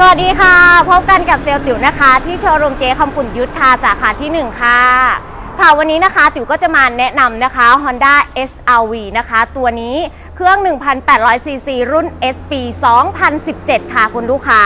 สวัสดีค่ะ พบกันกับเซลล์ติ๋วนะคะ ที่โชว์รูมเจคำปุ่นยุทธค่ะสาขาที่ 1 ค่ะค่ะวันนี้นะคะติ๋วก็จะมาแนะนำนะคะ Honda SRV นะคะ ตัวนี้เครื่อง 1,800ซีซีรุ่น SP 2017 ค่ะคุณลูกค้า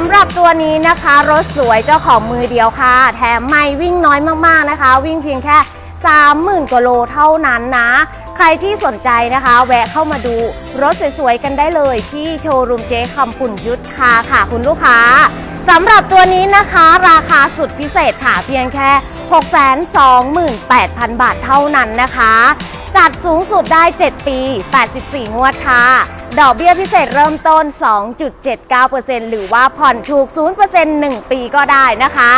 สำหรับตัวนี้นะคะ รถสวยเจ้าของมือเดียวค่ะ แถมไม่วิ่งน้อยมากๆนะคะ วิ่งเพียงแค่ 30,000กว่าโลเท่านั้นนะ ใครที่สนใจนะคะ แวะเข้ามาดูรถสวยๆกันได้เลยที่โชว์รูมเจ๊คำปุ่นยุทธคาค่ะคุณลูกค้าสำหรับตัวนี้นะคะ ราคาสุดพิเศษค่ะเพียงแค่ 628,000 บาทเท่านั้นนะคะ จัดสูงสุดได้ 7 ปี 84 งวดค่ะ ดอกเบี้ยพิเศษเริ่มต้น 2.79%หรือว่าผ่อนถูก 0% 1 ปีก็ได้นะคะ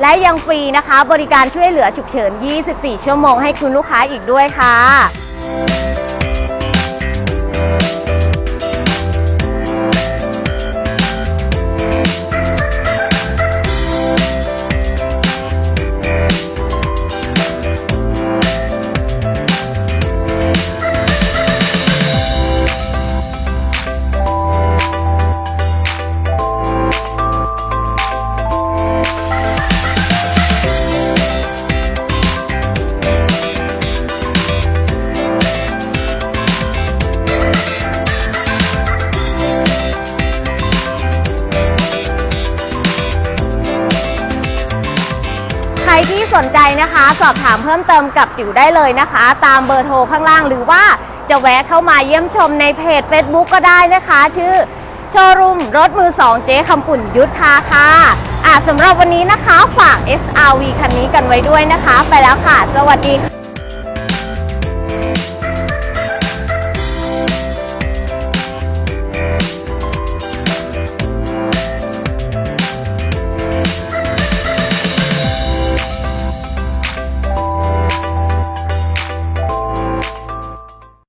และยังฟรีนะคะ บริการช่วยเหลือฉุกเฉิน 24 ชั่วโมงให้คุณลูกค้าอีกด้วยค่ะ สนใจนะคะ สอบถามเพิ่มเติมกับจิ๋วได้เลยนะคะ ตามเบอร์โทรข้างล่างหรือว่าจะแวะเข้ามาเยี่ยมชมในเพจ Facebook ก็ได้นะคะ ชื่อโชว์รูมรถมือ2เจ๊คำปุ่นยุทธาค่ะอะสำหรับวันนี้นะคะฝาก SRV คันนี้กันไว้ด้วยนะคะ ไปแล้วค่ะ สวัสดีค่ะ